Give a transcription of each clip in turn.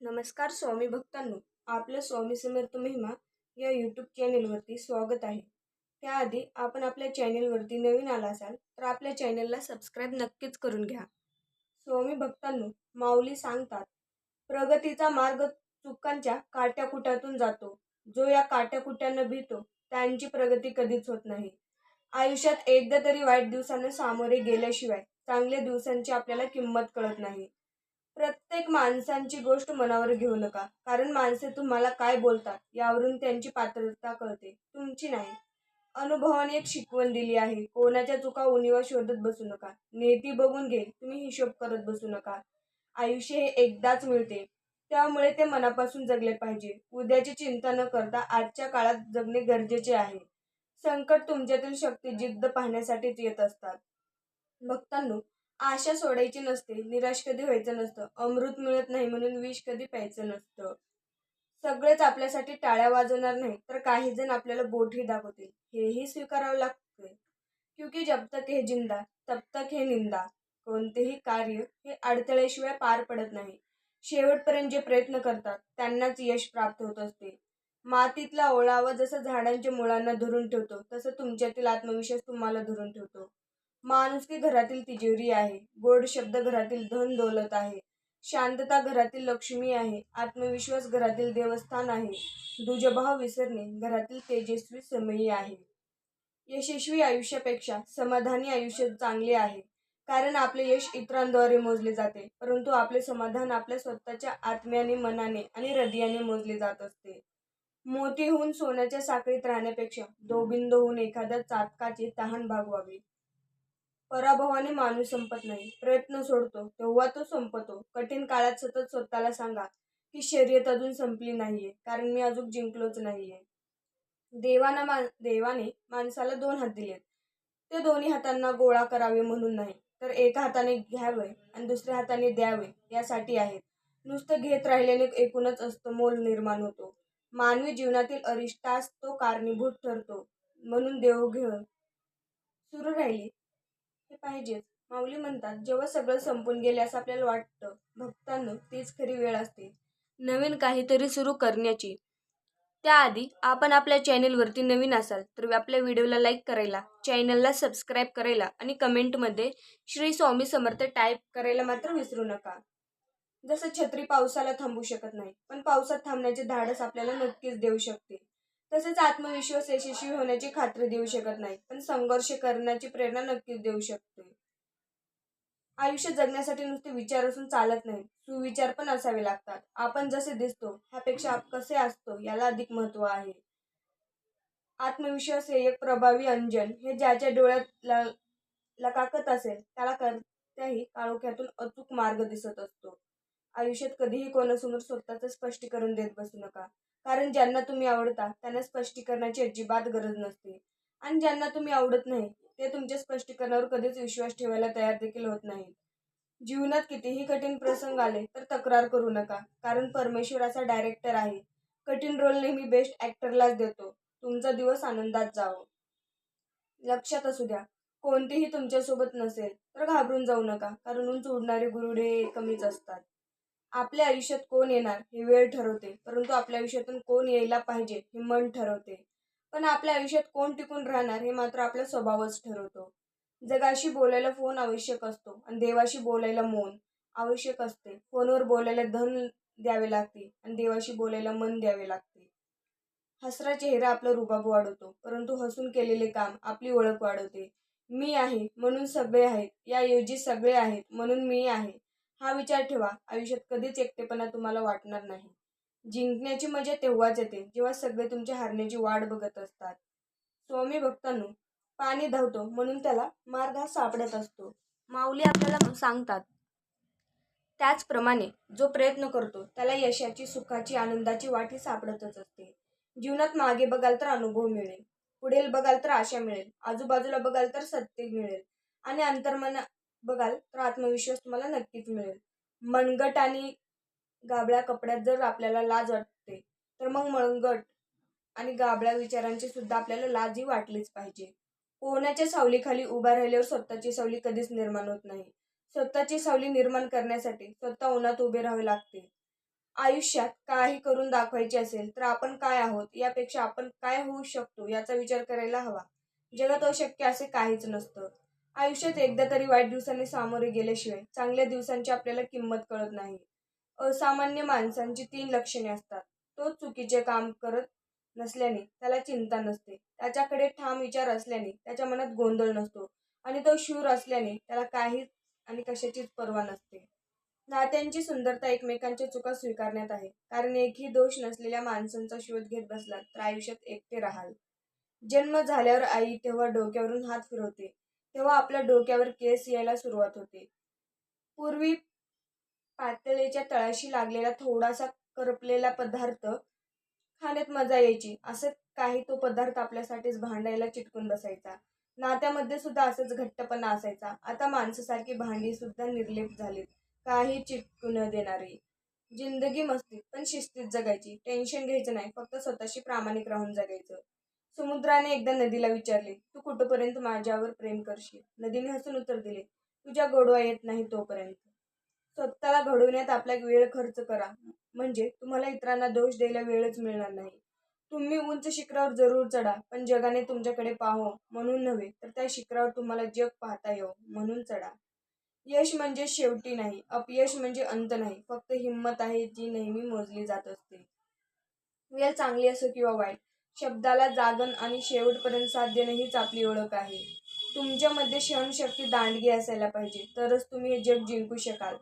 नमस्कार स्वामी भक्तांनो आपलं स्वामी समर्थ महिमा या यूट्यूब चॅनेलवरती स्वागत आहे. त्याआधी आपण आपल्या चॅनेलवरती नवीन आला असाल तर आपल्या चॅनेलला सबस्क्राईब नक्कीच करून घ्या. स्वामी भक्तांनो माऊली सांगतात प्रगतीचा मार्ग चुकांच्या काट्याकुट्यातून जातो. जो या काट्याकुट्यांना भीतो त्यांची प्रगती कधीच होत नाही. आयुष्यात एकदा तरी वाईट दिवसांना सामोरे गेल्याशिवाय चांगल्या दिवसांची आपल्याला किंमत कळत नाही. प्रत्येक माणसांची गोष्ट मनावर घेऊ नका. कारण माणसे तुम्हाला काय बोलतात यावरून त्यांची पात्रता कळते. तुमची नाही. अनुभवाने एक शिकवण दिली आहे. कोणाच्या चुका उणीवा शोधत बसू नका. नेती बघून घे. तुम्ही हिशोब करत बसू नका. आयुष्य हे एकदाच मिळते. त्यामुळे ते मनापासून जगले पाहिजे. उद्याची चिंता न करता आजच्या काळात जगणे गरजेचे आहे. संकट तुमच्यातील शक्ती जिद्द पाहण्यासाठीच येत असतात. भक्तांनो आशा सोडायची नसते निराश कधी व्हायचं नसतं अमृत मिळत नाही म्हणून विष कधी प्यायचं नसतं. सगळेच आपल्यासाठी टाळ्या वाजवणार नाही तर काही जण आपल्याला बोटही दाखवतील. हेही स्वीकारावं लागते क्योंकि जब तक हे जिंदा तब तक हे निंदा. कोणतेही कार्य हे अडथळ्याशिवाय पार पडत नाही. शेवटपर्यंत जे प्रयत्न करतात त्यांनाच यश प्राप्त होत असते. मातीतला ओळावा जसं झाडांच्या मुळांना धरून ठेवतो तसं तुमच्यातील आत्मविश्वास तुम्हाला धरून ठेवतो. माणुसकी घरातील तिजोरी आहे. गोड शब्द घरातील धन दौलत आहे. शांतता घरातील लक्ष्मी आहे. आत्मविश्वास घरातील देवस्थान आहे. दुजभाव विसरणे घरातील तेजस्वी समयी आहे. यशस्वी आयुष्यापेक्षा समाधानी आयुष्य चांगले आहे. कारण आपले यश इतरांद्वारे मोजले जाते. परंतु आपले समाधान आपल्या स्वतःच्या आत्म्याने मनाने आणि हृदयाने मोजले जात असते. मोती होऊन सोन्याच्या साखळीत राहण्यापेक्षा दोबिंद होऊन एखाद्या चातकाची तहान भागवावी. पराभवाने माणूस संपत नाही. प्रयत्न सोडतो तेव्हा तो संपतो. कठीण काळात सतत स्वतःला सांगा की शर्यत अजून संपली नाहीये कारण मी अजून जिंकलोच नाहीये. देवाना मा देवाने माणसाला दोन हात दिलेत. ते दोन्ही हातांना गोळा करावे म्हणून नाही तर एका हाताने घ्यावे आणि दुसऱ्या हाताने द्यावे यासाठी आहेत. नुसतं घेत राहिल्याने एकूणच असतं मोल निर्माण होतो. मानवी जीवनातील अरिष्टास तो कारणीभूत ठरतो म्हणून देवघेव सुरू राहिली. हे पाहिजेच. माऊली म्हणतात जेव्हा सगळं संपून गेले असं आपल्याला वाटतं भक्तांनो तीच खरी वेळ असते. नवीन काहीतरी सुरू करण्याची. त्याआधी आपण आपल्या चॅनेलवरती नवीन असाल तर आपल्या व्हिडिओला लाईक करायला चॅनलला सबस्क्राईब करायला आणि कमेंटमध्ये श्री स्वामी समर्थ टाईप करायला मात्र विसरू नका. जसं छत्री पावसाला थांबू शकत नाही पण पावसात थांबण्याचे धाडस आपल्याला नक्कीच देऊ शकते. तसेच आत्मविश्वास यशस्वी होण्याची खात्री देऊ शकत नाही. पण संघर्ष करण्याची प्रेरणा नक्कीच देऊ शकते. आयुष्य जगण्यासाठी नुसते विचार असून चालत नाही. सुविचार पण असावे लागतात. आपण जसे दिसतो ह्यापेक्षा आप कसे असतो याला अधिक महत्त्व आहे. आत्मविश्वास हे एक प्रभावी अंजन. हे ज्याच्या डोळ्यात लकाकत असेल त्याला कोणत्याही काळोख्यातून अचूक मार्ग दिसत असतो. आयुष्यात कधीही कोणासमोर स्वतःचं स्पष्टीकरण देत बसू नका. कारण ज्यांना तुम्ही आवडता त्यांना स्पष्टीकरणाची अजिबात गरज नसते. आणि ज्यांना तुम्ही आवडत नाही ते तुमच्या स्पष्टीकरणावर कधीच विश्वास ठेवायला तयार देखील होत नाही. जीवनात कितीही कठीण प्रसंग आले तर तक्रार करू नका कारण परमेश्वर असा डायरेक्टर आहे. कठीण रोल नेहमी बेस्ट ॲक्टरलाच देतो. तुमचा दिवस आनंदात जावं. लक्षात असू द्या कोणतेही तुमच्यासोबत नसेल तर घाबरून जाऊ नका कारण उंच उडणारे गुरुडे कमीच असतात. आपल्या आयुष्यात कोण येणार हे वेळ ठरवते परंतु आपल्या आयुष्यातून कोण यायला पाहिजे हे मन ठरवते. पण आपल्या आयुष्यात कोण टिकून राहणार हे मात्र आपला स्वभावच ठरवतो. जगाशी बोलायला फोन आवश्यक असतो आणि देवाशी बोलायला मौन आवश्यक असते. फोनवर बोलायला धन द्यावे लागते आणि देवाशी बोलायला मन द्यावे लागते. हसरा चेहरा आपला रुबाब वाढवतो परंतु हसून केलेले काम आपली ओळख वाढवते. मी आहे म्हणून सगळे आहेत याऐवजी सगळे आहेत म्हणून मी आहे. हा विचार ठेवा. आयुष्यात कधीच एकटेपणा तुम्हाला वाटणार नाही. जिंकण्याची मजा तेव्हाच येते जेव्हा सगळे तुमच्या हारण्याची वाट बघत असतात. स्वामी भक्तांनो पाणी धावतो म्हणून त्याला मार्ग हा सापडत असतो. माऊली आपल्याला सांगतात. त्याचप्रमाणे जो प्रयत्न करतो त्याला यशाची सुखाची आनंदाची वाट ही सापडतच असते. जीवनात मागे बघाल तर अनुभव मिळेल. पुढील बघाल तर आशा मिळेल. आजूबाजूला बघाल तर सत्य मिळेल. आणि अंतर्मना बघाल तर आत्मविश्वास तुम्हाला नक्कीच मिळेल. मनगट आणि गाबळ्या कपड्यात जर आपल्याला लाज वाटते तर मग मनगट आणि गाबळ्या विचारांची सुद्धा आपल्याला लाजही वाटलीच पाहिजे. पोहण्याच्या सावलीखाली उभा राहिल्यावर स्वतःची सावली कधीच निर्माण होत नाही. स्वतःची सावली निर्माण करण्यासाठी स्वतः उन्हात उभे राहावे लागते. आयुष्यात काही करून दाखवायचे असेल तर आपण काय आहोत यापेक्षा आपण काय होऊ शकतो याचा विचार करायला हवा. जगात अशक्य असे काहीच नसतं. आयुष्यात एकदा तरी वाईट दिवसांनी सामोरे गेल्याशिवाय चांगल्या दिवसांची आपल्याला किंमत कळत नाही. असामान्य माणसांची तीन लक्षणे असतात. तो चुकीचे काम करत नसल्याने त्याला चिंता नसते. त्याच्याकडे ठाम विचार असल्याने त्याच्या मनात गोंधळ नसतो आणि तो शूर असल्याने त्याला काहीच आणि कशाचीच पर्वा नसते. नात्यांची सुंदरता एकमेकांच्या चुका स्वीकारण्यात आहे. कारण एकही दोष नसलेल्या माणसांचा शोध घेत बसला तर आयुष्यात एकटे राहाल. जन्म झाल्यावर आई तेव्हा डोक्यावरून हात फिरवते. तेव्हा आपल्या डोक्यावर केस यायला सुरुवात होते. पूर्वी पातळीच्या तळाशी लागलेला थोडासा करपलेला पदार्थ खाण्यात मजा यायची. असं काही तो पदार्थ आपल्यासाठीच भांडायला चिटकून बसायचा. नात्यामध्ये सुद्धा असंच घट्टपणा असायचा. आता माणसासारखी भांडी सुद्धा निर्लेप झालीत. काही चिटकू न देणारी. जिंदगी मस्तीत पण शिस्तीत जगायची. टेन्शन घ्यायचं नाही. फक्त स्वतःशी प्रामाणिक राहून जगायचं. समुद्राने एकदा नदीला विचारले तू कुठपर्यंत माझ्यावर प्रेम करशील नदीने हसून उत्तर दिले तुझ्या गोडवा येत नाही तोपर्यंत. स्वतःला घडवण्यात आपला वेळ खर्च करा. म्हणजे तुम्हाला इतरांना दोष द्यायला वेळच मिळणार नाही. तुम्ही उंच शिखरावर जरूर चढा पण जगाने तुमच्याकडे पाहो म्हणून नव्हे तर त्या शिखरावर तुम्हाला जग पाहता येऊ म्हणून चढा. यश म्हणजे शेवटी नाही अपयश म्हणजे अंत नाही. फक्त हिंमत आहे जी नेहमी मोजली जात असते. वेळ चांगली असो किंवा वाईट शब्दाला जागण आणि शेवटपर्यंत साथ देणं हीच आपली ओळख आहे. तुमच्यामध्ये सहनशक्ती दांडगी असायला पाहिजे तरच तुम्ही हे जग जिंकू शकाल.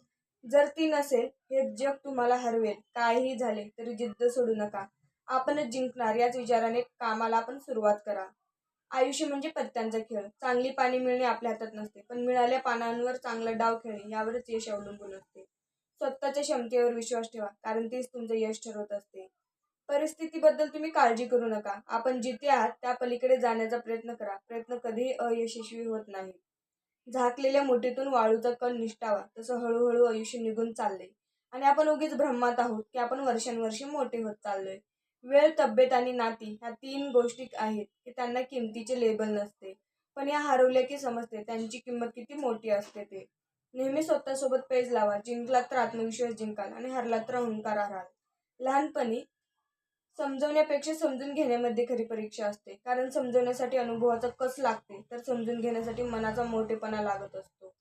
जर ती नसेल हे जग तुम्हाला हरवेल. काहीही झाले तरी जिद्द सोडू नका. आपणच जिंकणार याच विचाराने कामाला आपण सुरुवात करा. आयुष्य म्हणजे पत्त्यांचा खेळ. चांगली पाणी मिळणे आपल्या हातात नसते पण मिळाल्या पानांवर चांगला डाव खेळणे यावरच यश अवलंबून असते. स्वतःच्या क्षमतेवर विश्वास ठेवा कारण तीच तुमचं यश ठरवत असते. परिस्थितीबद्दल तुम्ही काळजी करू नका. आपण जिथे आहात त्या पलीकडे जाण्याचा प्रयत्न करा. प्रयत्न कधीही अयशस्वी होत नाही. झाकलेल्या मुठीतून वाळूचा कण निष्ठावा. तसं हळूहळू आयुष्य निघून चालले आणि आपण उगीच ब्रह्मात आहोत की आपण वर्षानुवर्षे मोठे होत चाललोय. वेळ तब्येत आणि नाती ह्या तीन गोष्टी आहेत की त्यांना किमतीचे लेबल नसते. पण या हरवल्या की समजते त्यांची किंमत किती मोठी असते ते. नेहमी स्वतःसोबत पेज लावा जिंकलात तर आत्मविश्वास जिंकाल आणि हरलात तर अहंकार हराल लहानपणी समजवण्यापेक्षा समजून घेण्यामध्ये खरी परीक्षा असते. कारण समजवण्यासाठी अनुभवाचा कस लागते तर समजून घेण्यासाठी मनाचा मोठेपणा लागत असतो.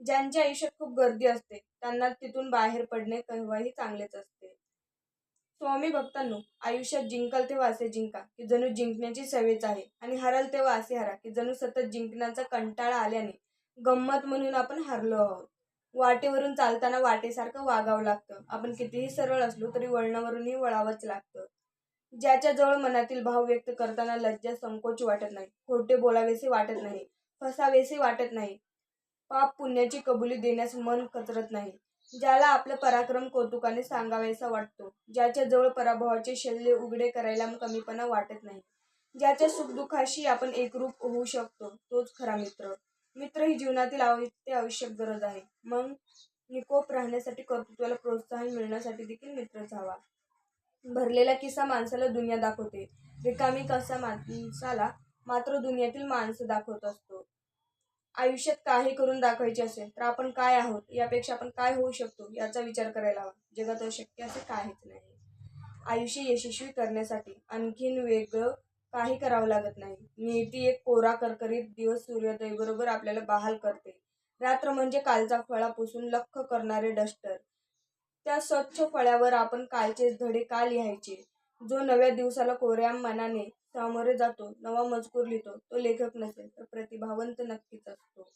ज्यांच्या आयुष्यात खूप गर्दी असते त्यांना तिथून बाहेर पडणे केव्हाही चांगलेच असते. स्वामी भक्तांनो आयुष्यात जिंकाल तेव्हा असे जिंका की जणू जिंकण्याची सवयच आहे आणि हराल तेव्हा असे हरा की जणू सतत जिंकण्याचा कंटाळा आल्याने गंमत म्हणून आपण हरलो आहोत. वाटेवरून चालताना वाटेसारखं वागावं लागतं. आपण कितीही सरळ असलो तरी वळणावरूनही वळावंच लागतं. ज्याच्याजवळ मनातील भाव व्यक्त करताना लज्जा संकोच वाटत नाही. खोटे बोलावेसे वाटत नाही. फसावेसे वाटत नाही. पाप पुण्याची कबुली देण्यास मन कचरत नाही. ज्याला आपलं पराक्रम कौतुकाने सांगावायचा वाटतो. ज्याच्या जवळ पराभवाचे शल्य उघडे करायला कमीपणा वाटत नाही. ज्याच्या सुखदुःखाशी आपण एकरूप होऊ शकतो तोच खरा मित्र. मित्र ही जीवनातील आवश्यक आवश्यक गरज आहे. मग निकोप राहण्यासाठी कर्तृत्वाला प्रोत्साहन मिळण्यासाठी देखील मित्रच हवा. भरलेला किस्सा माणसाला दुनिया दाखवते. रिकामी कसा माणसाला मात्र दुनियातील माणसं दाखवत असतो. आयुष्यात काही करून दाखवायचे असेल तर आपण काय आहोत? यापेक्षा आपण काय होऊ शकतो? याचा विचार करायला हवा. जगात अशक्य असे काहीच नाही. आयुष्य यशस्वी करण्यासाठी आणखीन वेगळं काही करावं लागत नाही. नियती एक कोरा करकरीत दिवस सूर्योदय बरोबर आपल्याला बहाल करते. रात्र म्हणजे कालचा फळा पुसून लख करणारे डस्टर. त्या स्वच्छ फळ्यावर आपण कालचे धडे का लिहायचे? जो नव्या दिवसाला कोऱ्या मनाने सामोरे जातो नवा मजकूर लिहितो तो लेखक नसेल तर प्रतिभावंत नक्कीच असतो.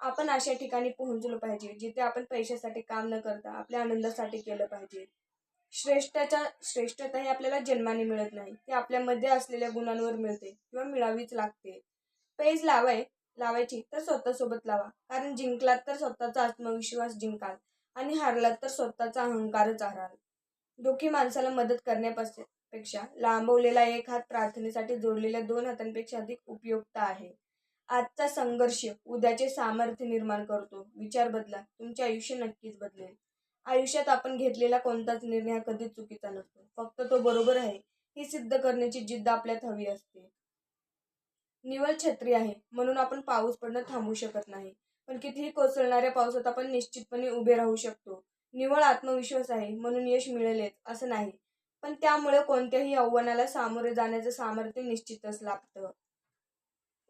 आपण अशा ठिकाणी पोहोचलो पाहिजे जिथे आपण पैशासाठी काम न करता आपल्या आनंदासाठी केलं पाहिजे. श्रेष्ठाच्या श्रेष्ठता ही आपल्याला जन्माने मिळत नाही ती आपल्यामध्ये असलेल्या गुणांवर मिळते किंवा मिळावीच लागते. पेज लावाय लावायची तर स्वतःसोबत लावा कारण जिंकलात तर स्वतःचा आत्मविश्वास जिंकाल. आणि हारलात तर स्वतःचा अहंकारच हराल. दुःखी माणसाला मदत करण्यापेक्षा लांबवलेला एक हात प्रार्थनेसाठी जोडलेल्या दोन हातांपेक्षा अधिक उपयुक्त आहे. आजचा संघर्ष उद्याचे सामर्थ्य निर्माण करतो. विचार बदला. तुमचे आयुष्य नक्कीच बदलेल. आयुष्यात आपण घेतलेला कोणताच निर्णय हा कधीच चुकीचा नसतो. फक्त तो बरोबर आहे ही सिद्ध करण्याची जिद्द आपल्यात हवी असते. निवळ छत्री आहे. म्हणून आपण पाऊस पडणं थांबवू शकत नाही. पण कितीही कोसळणाऱ्या पावसात आपण निश्चितपणे उभे राहू शकतो. निव्वळ आत्मविश्वास आहे म्हणून यश मिळेलच असं नाही. पण त्यामुळे कोणत्याही आव्हानाला सामोरे जाण्याचं सामर्थ्य निश्चितच लाभतं.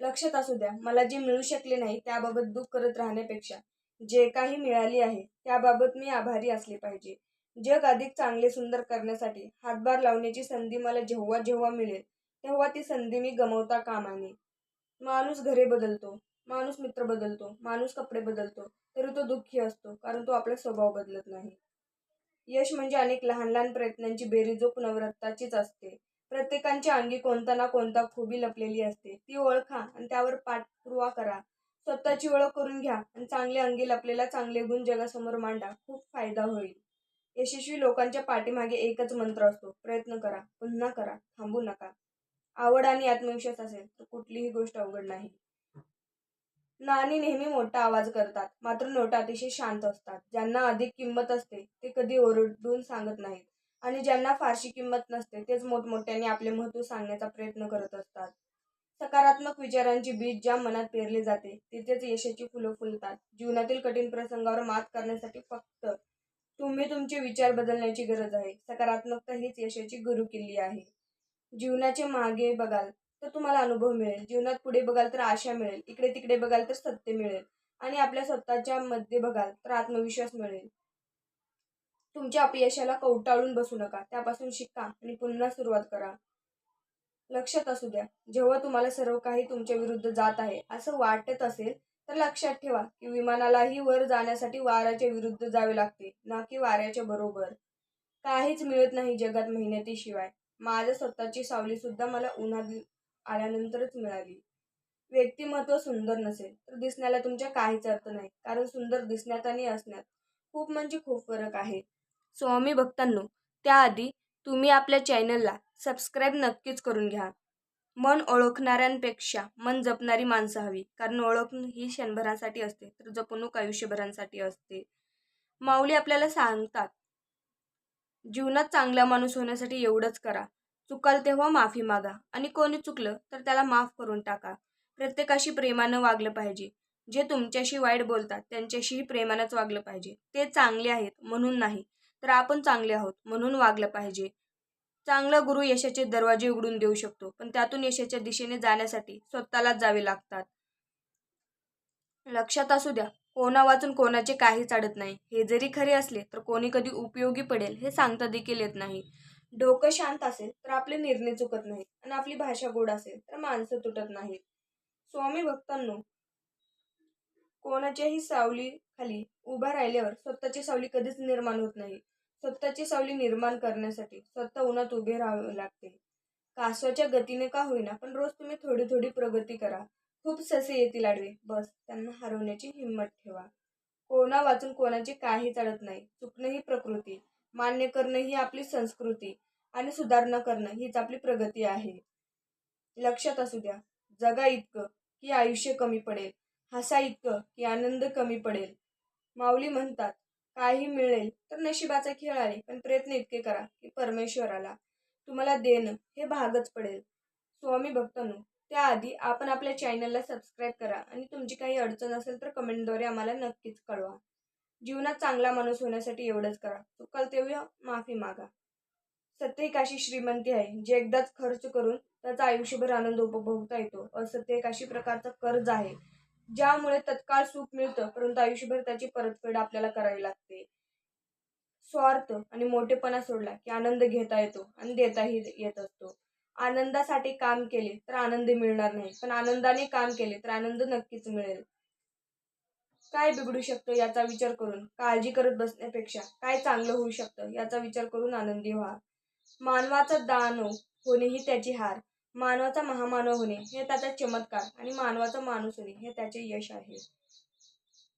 लक्षात असू द्या मला जे मिळू शकले नाही त्याबाबत दुःख करत राहण्यापेक्षा जे काही मिळाली आहे त्याबाबत मी आभारी असले पाहिजे. जग अधिक चांगले सुंदर करण्यासाठी हातभार लावण्याची संधी मला जेव्हा जेव्हा मिळेल तेव्हा ती संधी मी गमावता कामाने माणूस घरे बदलतो. माणूस मित्र बदलतो माणूस कपडे बदलतो तरी तो दुःखी असतो कारण तो आपला स्वभाव बदलत नाही. यश म्हणजे अनेक लहान लहान प्रयत्नांची बेरीजो व असते. प्रत्येकांच्या अंगी कोणता ना कोणता खुबी लपलेली असते. ती ओळखा आणि त्यावर पाठपुरावा करा. स्वतःची ओळख करून घ्या आणि चांगले अंगी लपलेला चांगले गुण जगासमोर मांडा. खूप फायदा होईल. यशस्वी लोकांच्या पाठीमागे एकच मंत्र असतो. प्रयत्न करा पुन्हा करा थांबू नका. आवड आणि आत्मविश्वास असेल तर कुठलीही गोष्ट अवघड नाही. नाणी नेहमी मोठा आवाज करतात मात्र नोटा अतिशय शांत असतात. ज्यांना अधिक किंमत असते ते कधी ओरडून सांगत नाहीत. आणि ज्यांना फारशी किंमत नसते तेच मोठमोठ्याने आपले महत्त्व सांगण्याचा प्रयत्न करत असतात. सकारात्मक विचारांची बीज ज्या मनात पेरली जाते तिथेच यशाची फुलं फुलतात. जीवनातील कठीण प्रसंगावर मात करण्यासाठी फक्त तुम्ही तुमचे विचार बदलण्याची गरज आहे. सकारात्मकता हीच यशाची गुरु किल्ली आहे. जीवनाचे मागे बघाल तर तुम्हाला अनुभव मिळेल. जीवनात पुढे बघाल तर आशा मिळेल. इकडे तिकडे बघाल तर सत्य मिळेल. आणि आपल्या स्वतःच्या मध्ये बघाल तर आत्मविश्वास मिळेल. तुमच्या अपयशाला कवटाळून बसू नका. त्यापासून शिका आणि पुन्हा सुरुवात करा. लक्षात असू द्या. जेव्हा तुम्हाला सर्व काही तुमच्या विरुद्ध जात आहे असं वाटत असेल तर लक्षात ठेवा की विमानालाही वर जाण्यासाठी वाऱ्याच्या विरुद्ध जावे लागते ना की वाऱ्याच्या बरोबर. काहीच मिळत नाही जगात मेहनतीशिवाय. माझ्या स्वतःची सावली सुद्धा मला उन्हात आल्यानंतरच मिळाली. व्यक्तिमत्व सुंदर नसेल तर दिसण्याला तुमच्या काहीच अर्थ नाही कारण सुंदर दिसण्यात आणि असण्यात खूप म्हणजे खूप फरक आहे. स्वामी भक्तांनो त्याआधी तुम्ही आपल्या चॅनलला सबस्क्राईब नक्कीच करून घ्या. मन ओळखणाऱ्यांपेक्षा मन जपणारी माणसं हवी कारण ओळख ही क्षणभरासाठी असते तर जपणूक आयुष्यभरांसाठी असते. माऊली आपल्याला सांगतात जीवनात चांगला माणूस होण्यासाठी एवढंच करा. चुकाल तेव्हा माफी मागा. आणि कोणी चुकलं तर त्याला माफ करून टाका. प्रत्येकाशी प्रेमानं वागलं पाहिजे. जे तुमच्याशी वाईट बोलतात त्यांच्याशीही प्रेमानंच वागलं पाहिजे. ते चांगले आहेत म्हणून नाही तर आपण चांगले आहोत म्हणून वागलं पाहिजे. चांगला गुरु यशाचे दरवाजे उघडून देऊ शकतो पण त्यातून यशाच्या दिशेने जाण्यासाठी स्वतःलाच जावे लागतात. लक्षात असू द्या कोणा वाचून कोणाचे काही चाडत नाही. हे जरी खरे असले तर कोणी कधी उपयोगी पडेल हे सांगता देखील येत नाही. डोकं शांत असेल तर आपले निर्णय चुकत नाहीत आणि आपली भाषा गोड असेल तर माणसं तुटत नाहीत. स्वामी भक्तांनो कोणाच्याही सावली खाली उभा राहिल्यावर स्वतःची सावली कधीच निर्माण होत नाही. स्वतःची सावली निर्माण करण्यासाठी स्वतः उन्हात उभे राहावे लागते. कासवाच्या गतीने का होईना पण रोज तुम्ही थोडी थोडी प्रगती करा. खूप ससे येतील आडवे. बस त्यांना हरवण्याची हिंमत ठेवा. कोणा वाचून कोणाची काही चढत नाही. चुकणं ही प्रकृती. मान्य करणं ही आपली संस्कृती आणि सुधारणा करणं हीच आपली प्रगती आहे. लक्षात असू द्या जगा इतकं की आयुष्य कमी पडेल हसा इतकं की आनंद कमी पडेल. माऊली म्हणतात काही मिळेल तर नशिबाचा खेळ आहे पण प्रयत्न इतके करा की परमेश्वराला तुम्हाला देणं हे भागच पडेल. स्वामी भक्तांनो त्याआधी आपण आपल्या चॅनलला सबस्क्राईब करा आणि तुमची काही अडचण असेल तर कमेंटद्वारे आम्हाला नक्कीच कळवा. जीवनात चांगला माणूस होण्यासाठी एवढंच करा. चुकाल तेव्हा माफी मागा. सत्य एक अशी श्रीमंती आहे जे एकदाच खर्च करून त्याचा आयुष्यभर आनंद उपभोगता येतो. असत्य एक अशी प्रकारचा कर्ज आहे ज्यामुळे तत्काळ सुख मिळतं परंतु आयुष्यभर त्याची परतफेड आपल्याला करावी लागते. स्वार्थ आणि मोठेपणा सोडला की आनंद घेता येतो आणि देताही येत असतो. आनंदासाठी काम केले तर आनंद मिळणार नाही पण आनंदाने काम केले तर आनंद नक्कीच मिळेल. काय बिघडू शकतं याचा विचार करून? काळजी करत बसण्यापेक्षा काय चांगलं होऊ शकतं याचा विचार करून आनंदी व्हा. मानवाचा दानव होणे ही त्याची हार. मानवाचा महामानव होणे हे त्याचा चमत्कार आणि मानवाचा माणूस होणे हे त्याचे यश आहे.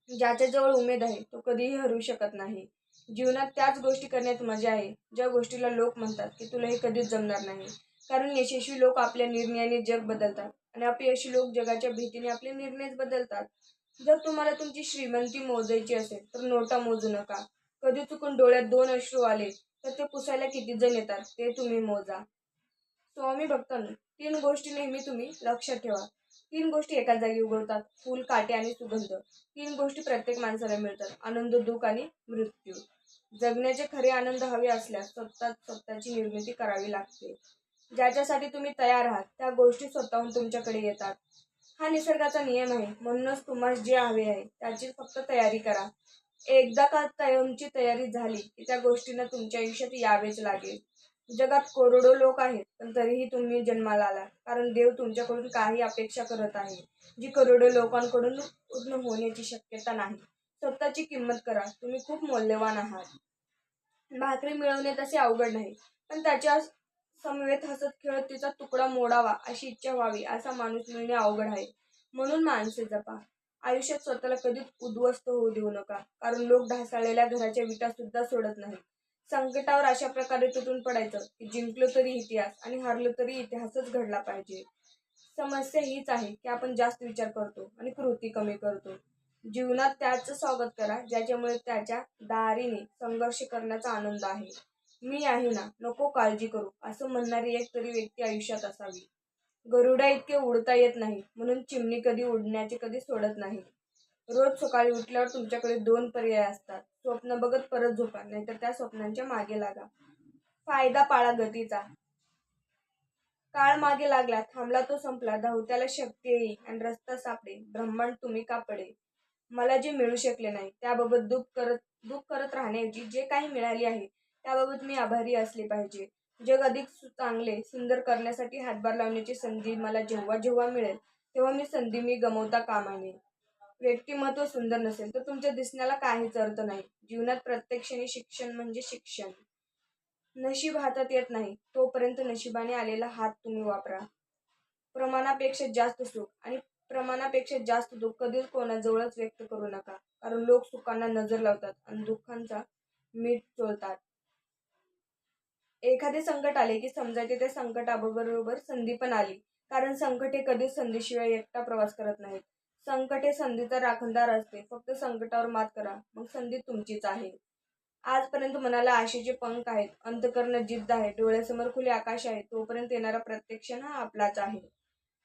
ज्याच्याजवळ उमेद आहे तो कधीही हरू शकत नाही. जीवनात त्याच गोष्टी करण्यात मजा आहे ज्या गोष्टीला लोक म्हणतात की तुला हे कधीच जमणार नाही. कारण यशस्वी लोक आपल्या निर्णयाने जग बदलतात आणि अपयशी लोक जगाच्या भीतीने आपले निर्णयच बदलतात. जर तुम्हाला तुमची श्रीमंती मोजायची असेल तर नोटा मोजू नका. कधी चुकून डोळ्यात दोन अश्रू आले तर ते पुसायला किती जण येतात ते तुम्ही मोजा. स्वामी भक्तांनो तीन गोष्टी नेहमी तुम्ही लक्षात ठेवा. तीन गोष्टी एका जागी उगवतात फुल काटे आणि सुगंध. तीन गोष्टी प्रत्येक माणसाला मिळतात आनंद दुःख आणि मृत्यू. जगण्याचे खरे आनंद हवे असल्यास स्वतः स्वतःची निर्मिती करावी लागते. ज्याच्यासाठी तुम्ही तयार आहात त्या गोष्टी स्वतःहून तुमच्याकडे येतात. हा निसर्गाचा नियम आहे. म्हणूनच तुम्हाला जे हवे आहे त्याची फक्त तयारी करा. एकदा का तुमची तयारी झाली की त्या गोष्टींना तुमच्या आयुष्यात यावेच लागेल. जगात करोडो लोक आहेत पण तरीही तुम्ही जन्माला आला कारण देव तुमच्याकडून काही अपेक्षा करत आहे जी करोडो लोकांकडून पूर्ण होण्याची शक्यता नाही. स्वतःची किंमत करा. तुम्ही खूप मौल्यवान आहात. भाकरी मिळवणे तसे अवघड नाही पण त्याच्या समवेत हसत खेळत तिचा तुकडा मोडावा अशी इच्छा व्हावी असा माणूस मिळणे अवघड आहे. म्हणून माणसे जपा. आयुष्यात स्वतःला कधीच उद्ध्वस्त होऊ देऊ नका कारण लोक ढासाळलेल्या घराच्या विटा सुद्धा सोडत नाहीत. संकटावर अशा प्रकारे तुटून पडायचं की जिंकलो तरी इतिहास आणि हरलो तरी इतिहासच घडला पाहिजे. समस्या हीच आहे की आपण जास्त विचार करतो आणि कृती कमी करतो. जीवनात त्याचं स्वागत करा ज्याच्यामुळे त्याच्या दारीने संघर्ष करण्याचा आनंद आहे. मी आहे ना नको काळजी करू असं म्हणणारी एक तरी व्यक्ती आयुष्यात असावी. गरुडा इतके उडता येत नाही म्हणून चिमणी कधी उडण्याचे कधी सोडत नाही. रोज सकाळी उठल्यावर तुमच्याकडे दोन पर्याय असतात. स्वप्न बघत परत झोपा नाहीतर त्या स्वप्नांच्या मागे लागा. फायदा पाळा गतीचा. काळ मागे लागला थांबला तो संपला धावत्याला शक्ती येई आणि रस्ता सापडे ब्रह्मांड तुम्ही कापडे मला जे मिळू शकले नाही त्याबाबत दुःख करत दुःख करत राहण्याऐवजी जे काही मिळाले आहे त्याबाबत मी आभारी असले पाहिजे. जग अधिक चांगले सुंदर करण्यासाठी हातभार लावण्याची संधी मला जेव्हा जेव्हा मिळेल तेव्हा मी संधी मी गमवता कामा नये व्यक्तिमत्व सुंदर नसेल तर तुमच्या दिसण्याला काहीच अर्थ नाही. जीवनात प्रत्येक क्षणी शिक्षण म्हणजे शिक्षण. नशीब हातात येत नाही. तोपर्यंत नशिबाने आलेला हात तुम्ही वापरा. प्रमाणापेक्षा जास्त सुख आणि प्रमाणापेक्षा जास्त दुःख कधीच कोणाजवळच व्यक्त करू नका. कारण लोक सुखांना नजर लावतात आणि दुःखांचा मीठ चोळतात. एखादे संकट आले की समजायचे त्या संकटाबरोबर संधी पण आली. कारण संकट हे कधीच संधीशिवाय एकटा प्रवास करत नाहीत. संकट हे संधीचा राखणदार असते. फक्त संकटावर मात करा. मग संधी तुमचीच आहे. आजपर्यंत मनाला आशेचे पंख आहेत. अंतकरण जिद्द आहे. डोळ्यासमोर खुले आकाश आहे. तोपर्यंत येणारा प्रत्येक क्षण हा आपलाच आहे.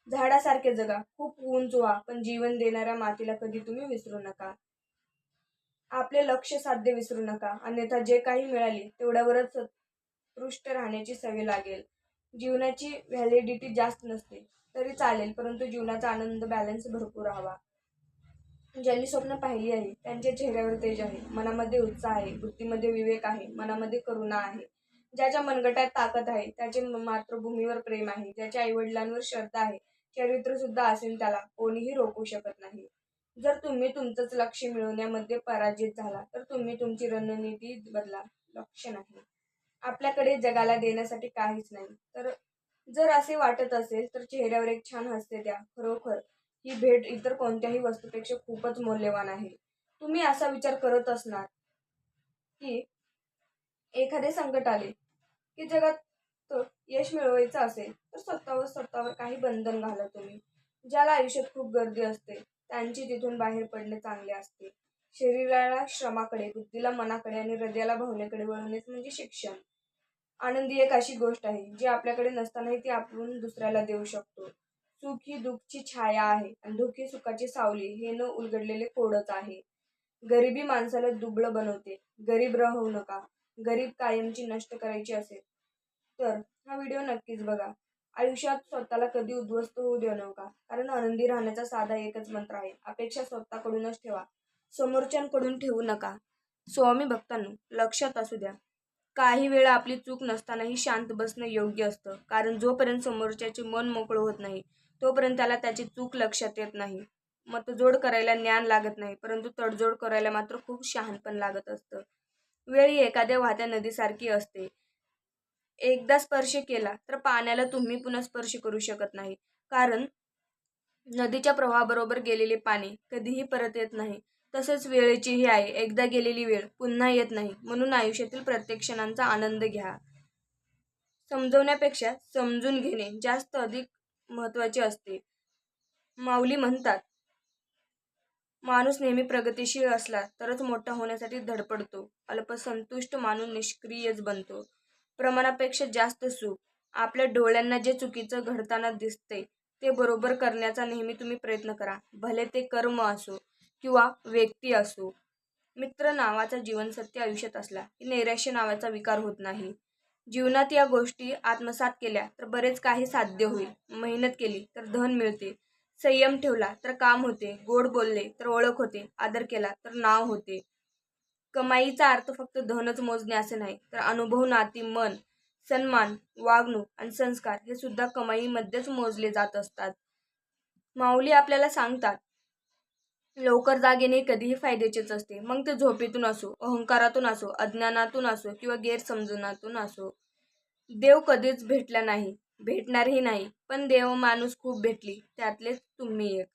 झाडासारखे जगा. खूप उंच व्हा. पण जीवन देणाऱ्या मातीला कधी तुम्ही विसरू नका. आपले लक्ष साध्य विसरू नका. अन्यथा जे काही मिळाले तेवढ्यावरच पृष्ठ राहण्याची सवय लागेल. जीवनाची व्हॅलिडिटी जास्त नसते तरी चालेल परंतु जीवनाचा आनंद बॅलन्स भरपूर हवा. ज्यांनी स्वप्न पाहिली आहे त्यांच्या चेहऱ्यावर तेज आहे. मनामध्ये उत्साह आहे बुद्धीमध्ये विवेक आहे मनामध्ये करुणा आहे. ज्याच्या मनगटात ताकद आहे त्याचे मातृभूमीवर प्रेम आहे. ज्याच्या आईवडिलांवर श्रद्धा आहे चरित्र सुद्धा असेल त्याला कोणीही रोखू शकत नाही. जर तुम्ही तुमचंच लक्ष मिळवण्यामध्ये पराजित झाला तर तुम्ही तुमची रणनीती बदला लक्ष नाही. आपल्याकडे जगाला देण्यासाठी काहीच नाही. तर जर असे वाटत असेल तर चेहऱ्यावर एक छान हसते द्या. खरोखर ही भेट इतर कोणत्याही वस्तूपेक्षा खूपच मौल्यवान आहे. तुम्ही असा विचार करत असणार की एखादे संकट आले की जगात यश मिळवायचं असेल तर स्वतःवर स्वतःवर काही बंधन घाला तुम्ही. ज्याला आयुष्यात खूप गर्दी असते त्यांची तिथून बाहेर पडणे चांगले असते. शरीराला श्रमाकडे बुद्धीला मनाकडे आणि हृदयाला भावनेकडे वळवणेच म्हणजे शिक्षण. आनंदी एक अशी गोष्ट आहे जी आपल्याकडे नसतानाही ती आपण दुसऱ्याला देऊ शकतो. सुख ही दुःखची छाया आहे आणि दुःख ही सुखाची सावली हे न उलगडलेले कोडच आहे. गरिबी माणसाला दुबळं बनवते गरीब राहू नका गरीब कायमची नष्ट करायची असेल. तर हा व्हिडिओ नक्कीच बघा. आयुष्यात स्वतःला कधी उद्ध्वस्त होऊ देऊ नका कारण आनंदी राहण्याचा साधा एकच मंत्र आहे अपेक्षा स्वतःकडूनच ठेवा समोरच्यांकडून ठेवू नका. स्वामी भक्तांनो लक्षात असू द्या काही वेळा आपली चूक नसतानाही शांत बसणं योग्य असतं. कारण जोपर्यंत समोरच्याचे मन मोकळं होत नाही तोपर्यंत त्याला त्याची चूक लक्षात येत नाही. मतजोड करायला ज्ञान लागत नाही परंतु तडजोड करायला मात्र खूप शहाणपण लागत असतं. वेळ ही एखाद्या वाहत्या नदीसारखी असते. एकदा स्पर्श केला तर पाण्याला तुम्ही पुन्हा स्पर्श करू शकत नाही. कारण नदीच्या प्रवाहाबरोबर गेलेले पाणी कधीही परत येत नाही. तसंच वेळेचीही आहे एकदा गेलेली वेळ पुन्हा येत नाही. म्हणून आयुष्यातील प्रत्येक क्षणांचा आनंद घ्या. समजवण्यापेक्षा समजून घेणे जास्त अधिक महत्त्वाचे असते. माऊली म्हणतात माणूस नेहमी प्रगतिशील असला तरच मोठा होण्यासाठी धडपडतो. अल्पसंतुष्ट माणूस निष्क्रियच बनतो. प्रमाणापेक्षा जास्त सुख आपल्या डोळ्यांना जे चुकीचं घडताना दिसते ते बरोबर करण्याचा नेहमी तुम्ही प्रयत्न करा. भले ते कर्म असो किंवा व्यक्ती असो मित्र नावाचा जीवनसत्य आयुष्यात असला की नैराश्य नावाचा विकार होत नाही. जीवनात या गोष्टी आत्मसात केल्या तर बरेच काही साध्य होईल. मेहनत केली तर धन मिळते. संयम ठेवला तर काम होते. गोड बोलले तर ओळख होते. आदर केला तर नाव होते. कमाईचा अर्थ फक्त धनच मोजणे असे नाही तर अनुभव नाती मन सन्मान वागणूक आणि संस्कार हे सुद्धा कमाईमध्येच मोजले जात असतात. माऊली आपल्याला सांगतात लवकर जाग येणे कधीही फायद्याचेच असते. मग ते झोपेतून असो अहंकारातून असो अज्ञानातून असो किंवा गैरसमजुनातून असो. देव कधीच भेटला नाही भेटणारही नाही पण देव माणूस खूप भेटली त्यातलेच तुम्ही एक.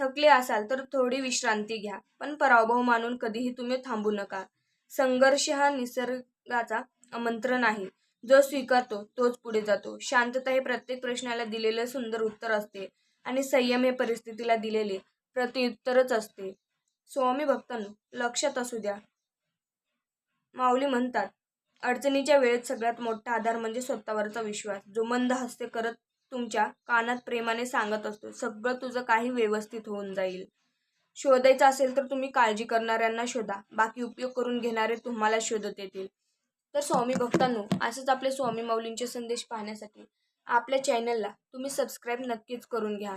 थकले असाल तर थोडी विश्रांती घ्या पण पराभव मानून कधीही तुम्ही थांबू नका. संघर्ष हा निसर्गाचा आमंत्रण आहे. जो स्वीकारतो तोच पुढे जातो. शांतता हे प्रत्येक प्रश्नाला दिलेलं सुंदर उत्तर असते आणि संयम हे परिस्थितीला दिलेले. प्रत्युत्तरच असते. स्वामी भक्तांनो लक्षात असू द्या. माऊली म्हणतात अडचणीच्या वेळेत सगळ्यात मोठा आधार म्हणजे स्वतःवरचा विश्वास. जो मंद हस्ते करत तुमच्या कानात प्रेमाने सांगत असतो सगळं तुझं काही व्यवस्थित होऊन जाईल. शोधायचं असेल तर तुम्ही काळजी करणाऱ्यांना शोधा. बाकी उपयोग करून घेणारे तुम्हाला शोधत येतील. तर स्वामी भक्तांनो असंच आपले स्वामी माऊलींचे संदेश पाहण्यासाठी आपल्या चॅनलला तुम्ही सबस्क्राईब नक्कीच करून घ्या.